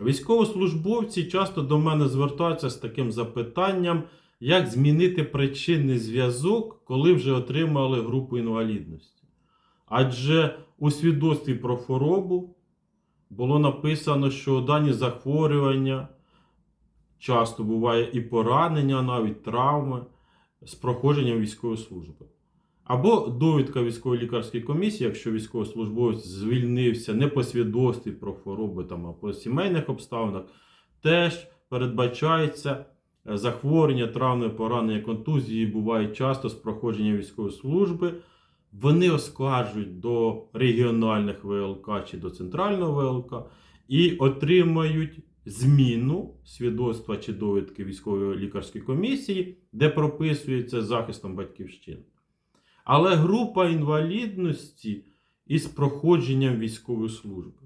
Військовослужбовці часто до мене звертаються з таким запитанням, як змінити причинний зв'язок, коли вже отримали групу інвалідності. Адже у свідоцтві про хворобу було написано, що дані захворювання часто буває і поранення, навіть травми з проходженням військової служби. Або довідка військово-лікарської комісії, якщо військовослужбовець звільнився не по свідоцтві про хвороби там, а по сімейних обставинах, теж передбачається е, захворювання, травми, поранення, контузії бувають часто з проходження військової служби. Вони оскаржують до регіональних ВЛК чи до центрального ВЛК і отримають зміну свідоцтва чи довідки військової лікарської комісії, де прописується захистом батьківщини. Але група інвалідності із проходженням військової служби.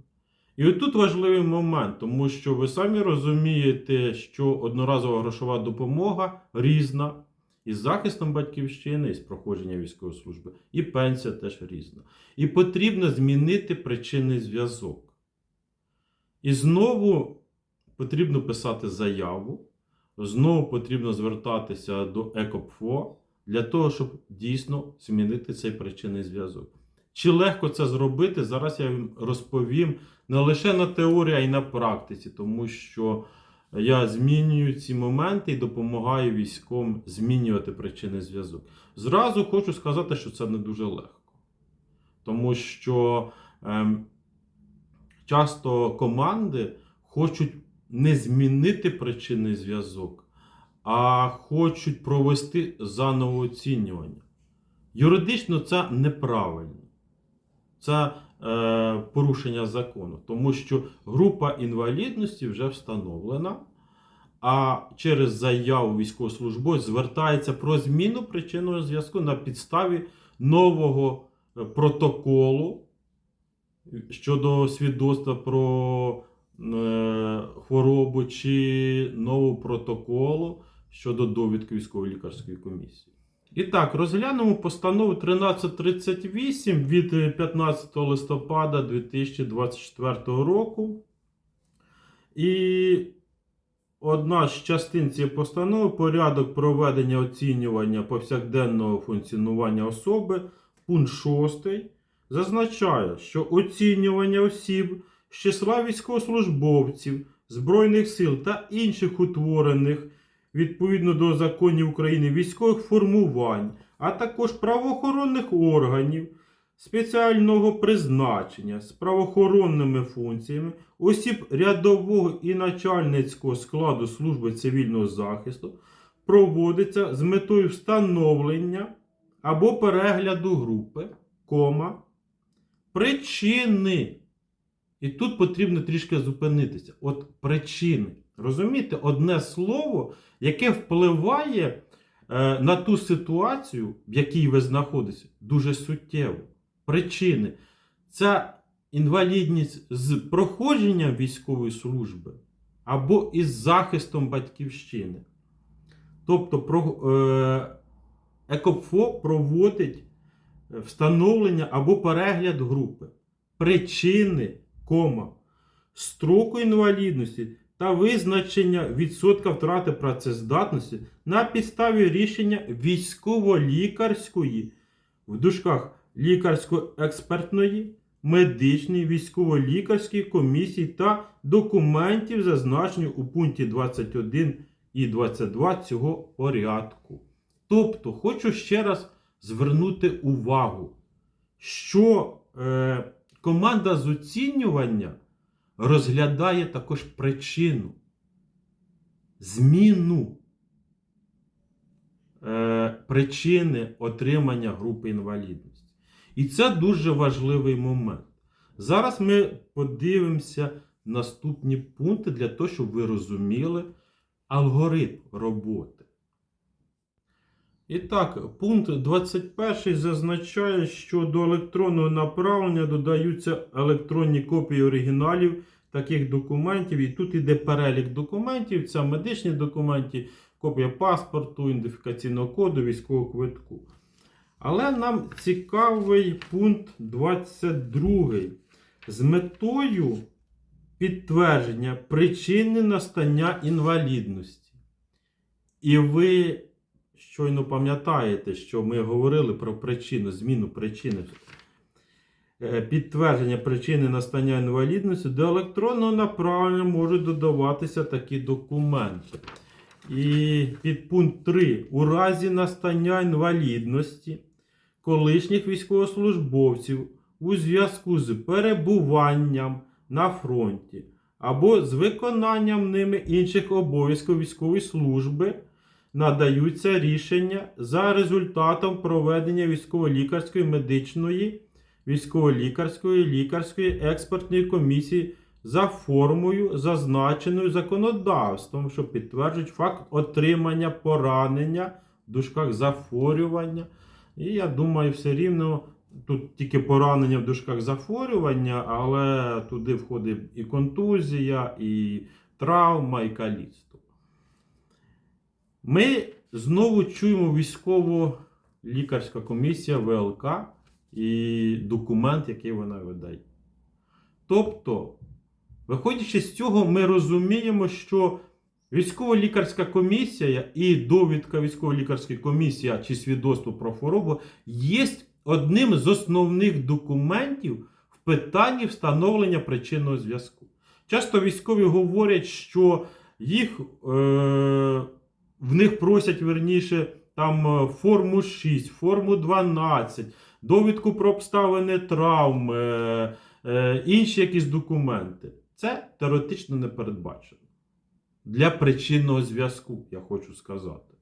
І отут важливий момент, тому що ви самі розумієте, що одноразова грошова допомога різна із захистом батьківщини, і з проходженням військової служби, і пенсія теж різна. І потрібно змінити причинний зв'язок. І знову потрібно писати заяву, знову потрібно звертатися до ЕКОПФО для того, щоб дійсно змінити цей причинний зв'язок. Чи легко це зробити? Зараз я вам розповім не лише на теорії, а й на практиці, тому що я змінюю ці моменти і допомагаю військовим змінювати причинний зв'язок. Зразу хочу сказати, що це не дуже легко. Тому що ем, часто команди хочуть не змінити причинний зв'язок, а хочуть провести заново оцінювання. Юридично це неправильно. Це е, порушення закону, тому що група інвалідності вже встановлена, а через заяву військовослужбовець звертається про зміну причинного зв'язку на підставі нового е, протоколу щодо свідоцтва про е, хворобу чи нового протоколу щодо довідки військової лікарської комісії. І так, розглянемо постанову 1338 від 15 листопада 2024 року. І одна з частин цієї постанови порядок проведення оцінювання повсякденного функціонування особи, пункт 6, зазначає, що оцінювання осіб з числа військовослужбовців, Збройних сил та інших утворених відповідно до законів України військових формувань, а також правоохоронних органів спеціального призначення з правоохоронними функціями, осіб рядового і начальницького складу служби цивільного захисту проводиться з метою встановлення або перегляду групи, кома, причини. І тут потрібно трішки зупинитися. От причини. Розумієте, одне слово, яке впливає е, на ту ситуацію, в якій ви знаходитеся, дуже суттєво. Причини. Це інвалідність з проходженням військової служби або із захистом батьківщини. Тобто, про, е, ЕКОПФО проводить встановлення або перегляд групи, причини, кома, строку інвалідності та визначення відсотка втрати працездатності на підставі рішення військово-лікарської в дужках лікарсько-експертної, медичної, військово-лікарської комісії та документів, зазначених у пункті 21 і 22 цього порядку. Тобто, хочу ще раз звернути увагу, що е, команда з оцінювання розглядає також причину, зміну е, причини отримання групи інвалідності. І це дуже важливий момент. Зараз ми подивимося наступні пункти для того, щоб ви розуміли алгоритм роботи. І так, пункт 21 зазначає, що до електронного направлення додаються електронні копії оригіналів таких документів. І тут іде перелік документів: це медичні документи, копія паспорту, ідентифікаційного коду, військового квитку. Але нам цікавий пункт 22. З метою підтвердження причини настання інвалідності. І ви щойно пам'ятаєте, що ми говорили про причину, зміну причини. Е, Підтвердження причини настання інвалідності до електронного направлення можуть додаватися такі документи. І підпункт 3. У разі настання інвалідності колишніх військовослужбовців у зв'язку з перебуванням на фронті або з виконанням ними інших обов'язків військової служби надаються рішення за результатом проведення військово-лікарської медичної, військово-лікарської, лікарської експертної комісії за формою, зазначеною законодавством, що підтверджують факт отримання поранення в дужках захворювання. І я думаю, все рівно тут тільки поранення в дужках захворювання, але туди входить і контузія, і травма, і каліцтво. Ми знову чуємо військово-лікарська комісія ВЛК і документ, який вона видає. Тобто, виходячи з цього, ми розуміємо, що військово-лікарська комісія і довідка військово-лікарської комісії чи свідоцтво про хворобу є одним з основних документів в питанні встановлення причинного зв'язку. Часто військові говорять, що їх, е, в них просять верніше там е, форму 6, форму 12, довідку про обставини травм, е, е, інші якісь документи. Це теоретично не передбачено. Для причинного зв'язку, я хочу сказати.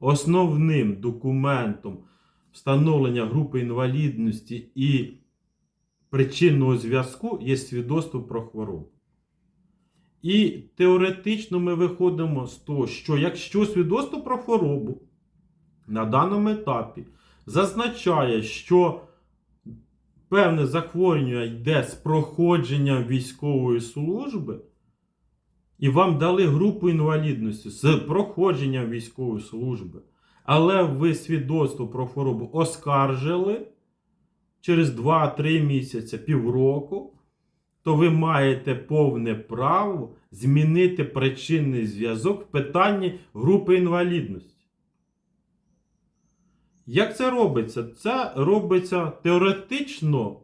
Основним документом встановлення групи інвалідності і причинного зв'язку є свідоцтво про хворобу. І теоретично ми виходимо з того, що якщо свідоцтво про хворобу на даному етапі зазначає, що певне захворювання йде з проходженням військової служби, і вам дали групу інвалідності з проходженням військової служби, але ви свідоцтво про хворобу оскаржили через 2-3 місяці, півроку, то ви маєте повне право змінити причинний зв'язок в питанні групи інвалідності. Як це робиться? Це робиться теоретично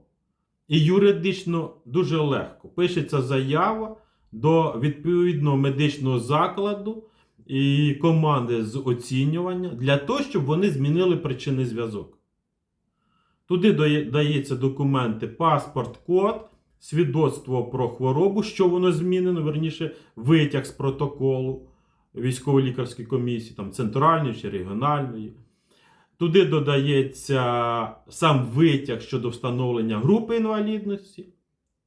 і юридично дуже легко. Пишеться заява до відповідного медичного закладу і команди з оцінювання для того, щоб вони змінили причинний зв'язок. Туди дається документи, паспорт, код, свідоцтво про хворобу, що воно змінено, верніше, витяг з протоколу військово-лікарської комісії, там центральної чи регіональної. Туди додається сам витяг щодо встановлення групи інвалідності,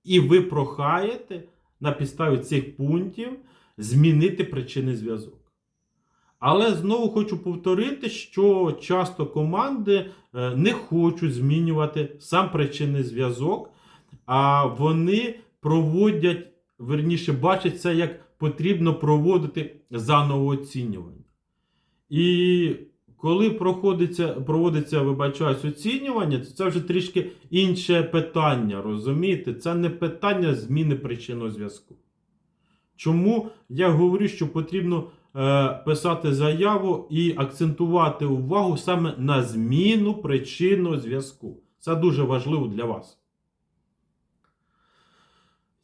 і ви прохаєте на підставі цих пунктів змінити причинний зв'язок. Але знову хочу повторити, що часто команди е, не хочуть змінювати сам причинний зв'язок, а вони проводять, верніше, бачать це, як потрібно проводити заново оцінювання. І коли проходиться, проводиться, вибачаюсь, оцінювання, то це вже трішки інше питання, розумієте? Це не питання зміни причинного зв'язку. Чому я говорю, що потрібно е, писати заяву і акцентувати увагу саме на зміну причинного зв'язку. Це дуже важливо для вас.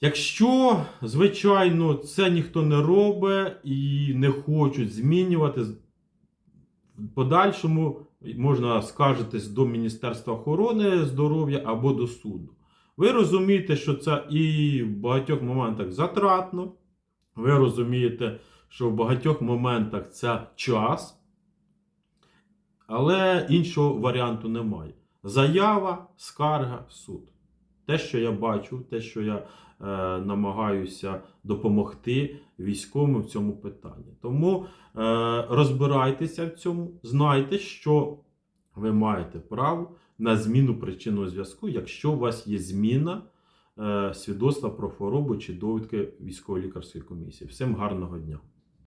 Якщо, звичайно, це ніхто не робить і не хочуть змінювати, в подальшому можна скаржитись до Міністерства охорони здоров'я або до суду. Ви розумієте, що це і в багатьох моментах затратно. Ви розумієте, що в багатьох моментах це час, але іншого варіанту немає. Заява, скарга, суд. Те, що я бачу, те, що я е, намагаюся допомогти військовим в цьому питанні. Тому е, розбирайтеся в цьому, знайте, що ви маєте право на зміну причинного зв'язку, якщо у вас є зміна е, свідоцтва про хворобу чи довідки військово-лікарської комісії. Всім гарного дня!